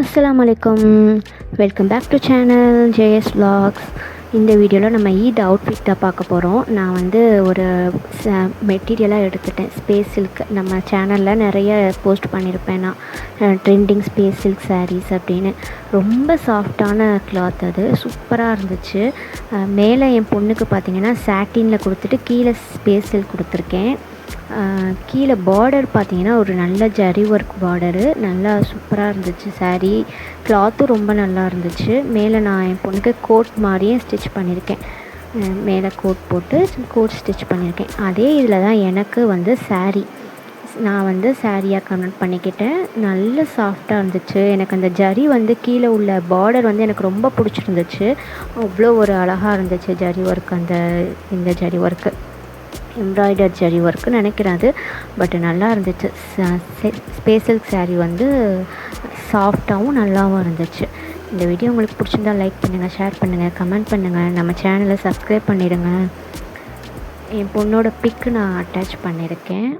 அஸ்லாம் வலைக்கம் welcome back to channel JS vlogs. இந்த வீடியோவில் நம்ம ஈத் அவுட்ஃபிட் தான் பார்க்க போகிறோம் நான் வந்து ஒரு மெட்டீரியலாக எடுத்துட்டேன். ஸ்பேஸ் சில்க் நம்ம சேனலில் நிறைய போஸ்ட் பண்ணியிருப்பேன் நான். ட்ரெண்டிங் ஸ்பேஸ் சில்க் சாரீஸ் அப்படின்னு. ரொம்ப சாஃப்டான கிளாத் அது. சூப்பராக இருந்துச்சு. மேலே என் பொண்ணுக்கு பார்த்தீங்கன்னா சாட்டினில் கொடுத்துட்டு கீழே ஸ்பேஸ் சில்க் கொடுத்துருக்கேன். கீழே பார்டர் பார்த்தீங்கன்னா ஒரு நல்ல ஜரி ஒர்க் பார்டரு நல்லா சூப்பராக இருந்துச்சு saree. கிளாத்தும் ரொம்ப நல்லா இருந்துச்சு. மேலே நான் என் பொண்ணுக்கு கோட் மாதிரியே ஸ்டிச் பண்ணியிருக்கேன். மேலே கோட் போட்டு கோட் ஸ்டிச் பண்ணியிருக்கேன். அதே இதில் தான் எனக்கு வந்து saree. நான் வந்து சாரியாக கன்வெர்ட் பண்ணிக்கிட்டேன். நல்ல சாஃப்டாக இருந்துச்சு. எனக்கு அந்த ஜரி வந்து கீழே உள்ள பார்டர் வந்து எனக்கு ரொம்ப பிடிச்சிருந்துச்சு. அவ்வளோ ஒரு அழகாக இருந்துச்சு ஜரி ஒர்க் அந்த இந்த zari work embroider zari work நினைக்கிறேன் அது பட் நல்லா இருந்துச்சு. ஸ்பேசல் சாரீ வந்து சாஃப்டாகவும் நல்லாவும் இருந்துச்சு. இந்த வீடியோ உங்களுக்கு பிடிச்சிருந்தா லைக் பண்ணுங்கள் ஷேர் பண்ணுங்கள் கமெண்ட் பண்ணுங்கள் நம்ம சேனலை சப்ஸ்கிரைப் பண்ணிடுங்க. என் பொண்ணோட பிக்கு நான் அட்டாச் பண்ணியிருக்கேன்